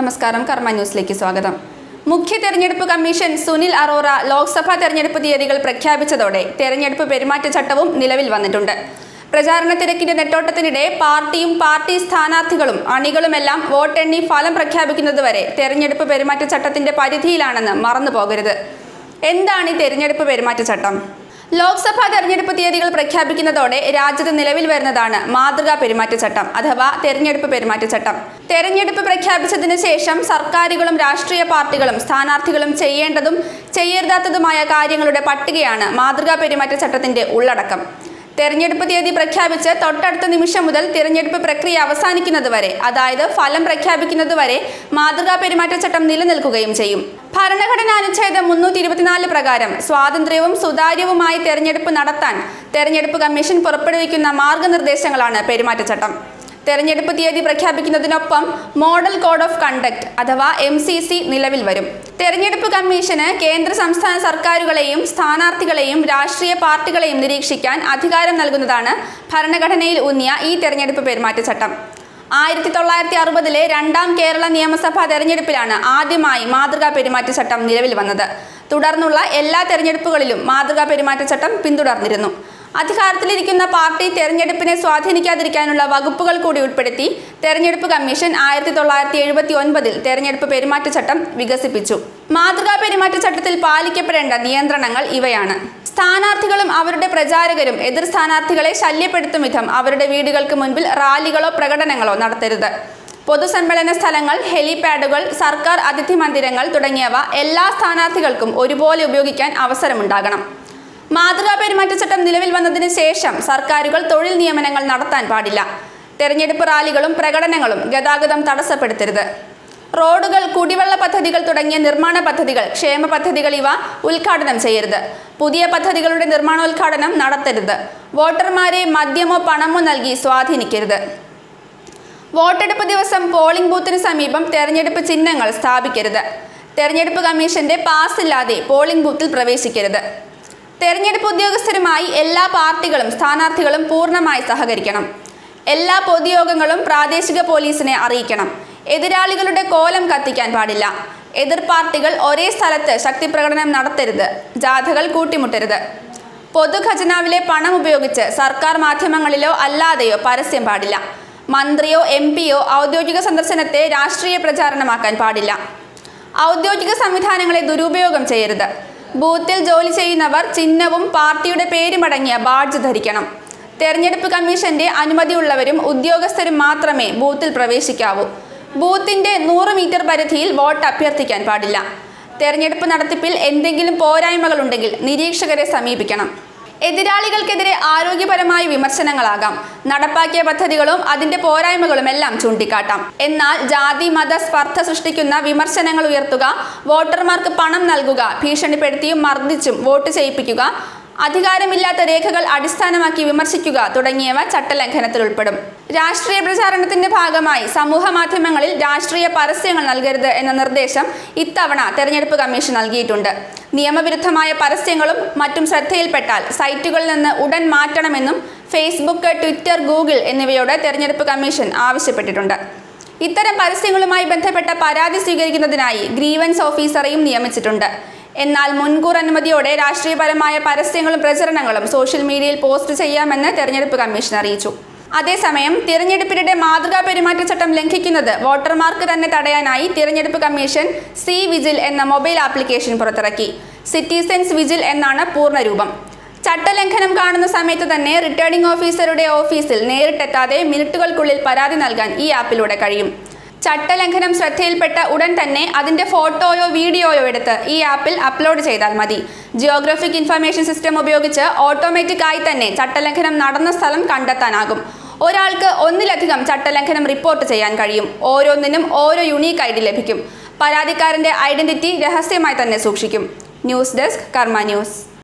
നമസ്കാരം കർമ്മ ന്യൂസിലേക്ക് സ്വാഗതം. മുഖ്യ തെരഞ്ഞെടുപ്പ് കമ്മീഷൻ സുനിൽ അറോറ ലോക്സഭാ തെരഞ്ഞെടുപ്പ് തീയതികൾ പ്രഖ്യാപിച്ചതോടെ തെരഞ്ഞെടുപ്പ് പെരുമാറ്റച്ചട്ടവും നിലവിൽ വന്നിട്ടുണ്ട്. പ്രചാരണ തിരക്കിന്റെ നെട്ടോട്ടത്തിനിടെ പാർട്ടിയും പാർട്ടി സ്ഥാനാർത്ഥികളും അണികളുമെല്ലാം വോട്ടെണ്ണി ഫലം പ്രഖ്യാപിക്കുന്നതുവരെ തെരഞ്ഞെടുപ്പ് പെരുമാറ്റച്ചട്ടത്തിന്റെ പരിധിയിലാണെന്ന് മറന്നു പോകരുത് എന്താണ് ഈ തെരഞ്ഞെടുപ്പ് പെരുമാറ്റച്ചട്ടം? ലോക്സഭാ തെരഞ്ഞെടുപ്പ് തീയതികൾ പ്രഖ്യാപിക്കുന്നതോടെ രാജ്യത്ത് നിലവിൽ വരുന്നതാണ് മാതൃകാ പെരുമാറ്റച്ചട്ടം അഥവാ തെരഞ്ഞെടുപ്പ് പെരുമാറ്റച്ചട്ടം തെരഞ്ഞെടുപ്പ് പ്രഖ്യാപിച്ചതിനു ശേഷം സർക്കാരുകളും രാഷ്ട്രീയ പാർട്ടികളും സ്ഥാനാർത്ഥികളും ചെയ്യേണ്ടതും ചെയ്യരുതാത്തതുമായ കാര്യങ്ങളുടെ പട്ടികയാണ് മാതൃകാ പെരുമാറ്റച്ചട്ടത്തിന്റെ ഉള്ളടക്കം. തെരഞ്ഞെടുപ്പ് തീയതി പ്രഖ്യാപിച്ച് തൊട്ടടുത്ത നിമിഷം മുതൽ തിരഞ്ഞെടുപ്പ് പ്രക്രിയ അവസാനിക്കുന്നതുവരെ അതായത് ഫലം പ്രഖ്യാപിക്കുന്നതുവരെ മാതൃകാ പെരുമാറ്റച്ചട്ടം നിലനിൽക്കുകയും ചെയ്യും. ഭരണഘടനാ അനുച്ഛേദം മുന്നൂറ്റി ഇരുപത്തിനാല് പ്രകാരം സ്വാതന്ത്ര്യവും സുതാര്യവുമായി തെരഞ്ഞെടുപ്പ് നടത്താൻ തെരഞ്ഞെടുപ്പ് കമ്മീഷൻ പുറപ്പെടുവിക്കുന്ന മാർഗനിർദ്ദേശങ്ങളാണ് പെരുമാറ്റച്ചട്ടം. തെരഞ്ഞെടുപ്പ് തീയതി പ്രഖ്യാപിക്കുന്നതിനൊപ്പം മോഡൽ കോഡ് ഓഫ് കണ്ടക്ട് അഥവാ എം നിലവിൽ വരും. തെരഞ്ഞെടുപ്പ് കമ്മീഷന് കേന്ദ്ര സംസ്ഥാന സർക്കാരുകളെയും സ്ഥാനാർത്ഥികളെയും രാഷ്ട്രീയ പാർട്ടികളെയും നിരീക്ഷിക്കാൻ അധികാരം നൽകുന്നതാണ് ഭരണഘടനയിൽ ഊന്നിയ ഈ തെരഞ്ഞെടുപ്പ് പെരുമാറ്റച്ചട്ടം. ആയിരത്തി തൊള്ളായിരത്തി അറുപതിലെ രണ്ടാം കേരള നിയമസഭാ തെരഞ്ഞെടുപ്പിലാണ് ആദ്യമായി മാതൃകാ പെരുമാറ്റച്ചട്ടം നിലവിൽ വന്നത്. തുടർന്നുള്ള എല്ലാ തെരഞ്ഞെടുപ്പുകളിലും മാതൃകാ പെരുമാറ്റച്ചട്ടം പിന്തുടർന്നിരുന്നു. അധികാരത്തിലിരിക്കുന്ന പാർട്ടി തെരഞ്ഞെടുപ്പിനെ സ്വാധീനിക്കാതിരിക്കാനുള്ള വകുപ്പുകൾ കൂടി ഉൾപ്പെടുത്തി തെരഞ്ഞെടുപ്പ് കമ്മീഷൻ ആയിരത്തി തൊള്ളായിരത്തി എഴുപത്തി ഒൻപതിൽ തെരഞ്ഞെടുപ്പ് പെരുമാറ്റച്ചട്ടം വികസിപ്പിച്ചു. മാതൃകാ പെരുമാറ്റച്ചട്ടത്തിൽ പാലിക്കപ്പെടേണ്ട നിയന്ത്രണങ്ങൾ ഇവയാണ്. സ്ഥാനാർത്ഥികളും അവരുടെ പ്രചാരകരും എതിർ സ്ഥാനാർത്ഥികളെ ശല്യപ്പെടുത്തും വിധം അവരുടെ വീടുകൾക്ക് മുൻപിൽ റാലികളോ പ്രകടനങ്ങളോ നടത്തരുത്. പൊതുസമ്മേളന സ്ഥലങ്ങൾ ഹെലിപാഡുകൾ സർക്കാർ അതിഥി മന്ദിരങ്ങൾ തുടങ്ങിയവ എല്ലാ സ്ഥാനാർത്ഥികൾക്കും ഒരുപോലെ ഉപയോഗിക്കാൻ അവസരമുണ്ടാകണം. മാതൃകാ പെരുമാറ്റച്ചട്ടം നിലവിൽ വന്നതിന് ശേഷം സർക്കാരുകൾ തൊഴിൽ നിയമനങ്ങൾ നടത്താൻ പാടില്ല. തെരഞ്ഞെടുപ്പ് റാലികളും പ്രകടനങ്ങളും ഗതാഗതം തടസ്സപ്പെടുത്തരുത്. റോഡുകൾ കുടിവെള്ള പദ്ധതികൾ തുടങ്ങിയ നിർമ്മാണ പദ്ധതികൾ ക്ഷേമ പദ്ധതികൾ ഇവ ഉദ്ഘാടനം ചെയ്യരുത്. പുതിയ പദ്ധതികളുടെ നിർമ്മാണോദ്ഘാടനം നടത്തരുത്. വോട്ടർമാരെ മദ്യമോ പണമോ നൽകി സ്വാധീനിക്കരുത്. വോട്ടെടുപ്പ് ദിവസം പോളിംഗ് ബൂത്തിന് സമീപം തെരഞ്ഞെടുപ്പ് ചിഹ്നങ്ങൾ സ്ഥാപിക്കരുത്. തെരഞ്ഞെടുപ്പ് കമ്മീഷന്റെ പാസ് ഇല്ലാതെ പോളിംഗ് ബൂത്തിൽ പ്രവേശിക്കരുത്. തെരഞ്ഞെടുപ്പ് ഉദ്യോഗസ്ഥരുമായി എല്ലാ പാർട്ടികളും സ്ഥാനാർത്ഥികളും പൂർണമായി സഹകരിക്കണം. എല്ലാ പൊതുയോഗങ്ങളും പ്രാദേശിക പോലീസിനെ അറിയിക്കണം. എതിരാളികളുടെ കോലം കത്തിക്കാൻ പാടില്ല. എതിർ പാർട്ടികൾ ഒരേ സ്ഥലത്ത് ശക്തിപ്രകടനം നടത്തരുത്. ജാഥകൾ കൂട്ടിമുട്ടരുത്. പൊതുഖജനാവിലെ പണം ഉപയോഗിച്ച് സർക്കാർ മാധ്യമങ്ങളിലോ അല്ലാതെയോ പരസ്യം പാടില്ല. മന്ത്രിയോ എം പിയോ ഔദ്യോഗിക സന്ദർശനത്തെ രാഷ്ട്രീയ പ്രചാരണമാക്കാൻ പാടില്ല. ഔദ്യോഗിക സംവിധാനങ്ങളെ ദുരുപയോഗം ചെയ്യരുത്. ബൂത്തിൽ ജോലി ചെയ്യുന്നവർ ചിഹ്നവും പാർട്ടിയുടെ പേരുമടങ്ങിയ ബാഡ്ജ് ധരിക്കണം. തെരഞ്ഞെടുപ്പ് കമ്മീഷന്റെ അനുമതിയുള്ളവരും ഉദ്യോഗസ്ഥരും മാത്രമേ ബൂത്തിൽ പ്രവേശിക്കാവൂ. ബൂത്തിന്റെ നൂറ് മീറ്റർ പരിധിയിൽ വോട്ട് അഭ്യർത്ഥിക്കാൻ പാടില്ല. തെരഞ്ഞെടുപ്പ് നടത്തിപ്പിൽ എന്തെങ്കിലും പോരായ്മകളുണ്ടെങ്കിൽ നിരീക്ഷകരെ സമീപിക്കണം. എതിരാളികൾക്കെതിരെ ആരോഗ്യപരമായ വിമർശനങ്ങളാകാം. നടപ്പാക്കിയ പദ്ധതികളും അതിന്റെ പോരായ്മകളും എല്ലാം ചൂണ്ടിക്കാട്ടാം. എന്നാൽ ജാതി മത സ്പർദ്ധ സൃഷ്ടിക്കുന്ന വിമർശനങ്ങൾ ഉയർത്തുക വോട്ടർമാർക്ക് പണം നൽകുക ഭീഷണിപ്പെടുത്തിയും മർദ്ദിച്ചും വോട്ട് ചെയ്യിപ്പിക്കുക അധികാരമില്ലാത്ത രേഖകൾ അടിസ്ഥാനമാക്കി വിമർശിക്കുക തുടങ്ങിയവ ചട്ടലംഘനത്തിൽ ഉൾപ്പെടും. രാഷ്ട്രീയ പ്രചാരണത്തിന്റെ ഭാഗമായി സമൂഹ മാധ്യമങ്ങളിൽ രാഷ്ട്രീയ പരസ്യങ്ങൾ നൽകരുത് എന്ന നിർദ്ദേശം ഇത്തവണ തെരഞ്ഞെടുപ്പ് കമ്മീഷൻ നൽകിയിട്ടുണ്ട്. നിയമവിരുദ്ധമായ പരസ്യങ്ങളും മറ്റും ശ്രദ്ധയിൽപ്പെട്ടാൽ സൈറ്റുകളിൽ നിന്ന് ഉടൻ മാറ്റണമെന്നും ഫേസ്ബുക്ക് ട്വിറ്റർ ഗൂഗിൾ എന്നിവയോട് തെരഞ്ഞെടുപ്പ് കമ്മീഷൻ ആവശ്യപ്പെട്ടിട്ടുണ്ട്. ഇത്തരം പരസ്യങ്ങളുമായി ബന്ധപ്പെട്ട പരാതി സ്വീകരിക്കുന്നതിനായി ഗ്രീവൻസ് ഓഫീസറെയും നിയമിച്ചിട്ടുണ്ട്. എന്നാൽ മുൻകൂർ അനുമതിയോടെ രാഷ്ട്രീയപരമായ പരസ്യങ്ങളും പ്രചരണങ്ങളും സോഷ്യൽ മീഡിയയിൽ പോസ്റ്റ് ചെയ്യാമെന്ന് തെരഞ്ഞെടുപ്പ് കമ്മീഷൻ അറിയിച്ചു. അതേസമയം തിരഞ്ഞെടുപ്പിനിടെ മാതൃകാ പെരുമാറ്റച്ചട്ടം ലംഘിക്കുന്നത് വോട്ടർമാർക്ക് തന്നെ തടയാനായി തിരഞ്ഞെടുപ്പ് കമ്മീഷൻ സി വിജിൽ എന്ന മൊബൈൽ ആപ്ലിക്കേഷൻ പുറത്തിറക്കി. സിറ്റിസൻസ് വിജിൽ എന്നാണ് പൂർണരൂപം. ചട്ടലംഘനം കാണുന്ന സമയത്ത് തന്നെ റിട്ടേണിംഗ് ഓഫീസറുടെ ഓഫീസിൽ നേരിട്ടെത്താതെ മിനിറ്റുകൾക്കുള്ളിൽ പരാതി നൽകാൻ ഈ ആപ്പിലൂടെ കഴിയും. ചട്ടലംഘനം ശ്രദ്ധയിൽപ്പെട്ട ഉടൻ തന്നെ അതിന്റെ ഫോട്ടോയോ വീഡിയോയോ എടുത്ത് ഈ ആപ്പിൽ അപ്ലോഡ് ചെയ്താൽ മതി. ജിയോഗ്രഫിക് ഇൻഫർമേഷൻ സിസ്റ്റം ഉപയോഗിച്ച് ഓട്ടോമാറ്റിക് ആയി തന്നെ ചട്ടലംഘനം നടന്ന സ്ഥലം കണ്ടെത്താനാകും. ഒരാൾക്ക് ഒന്നിലധികം ചട്ടലംഘനം റിപ്പോർട്ട് ചെയ്യാൻ കഴിയും. ഓരോന്നിനും ഓരോ യുണീക്ക് ഐ ലഭിക്കും. പരാതിക്കാരന്റെ ഐഡന്റിറ്റി രഹസ്യമായി തന്നെ സൂക്ഷിക്കും. News desk Karma news.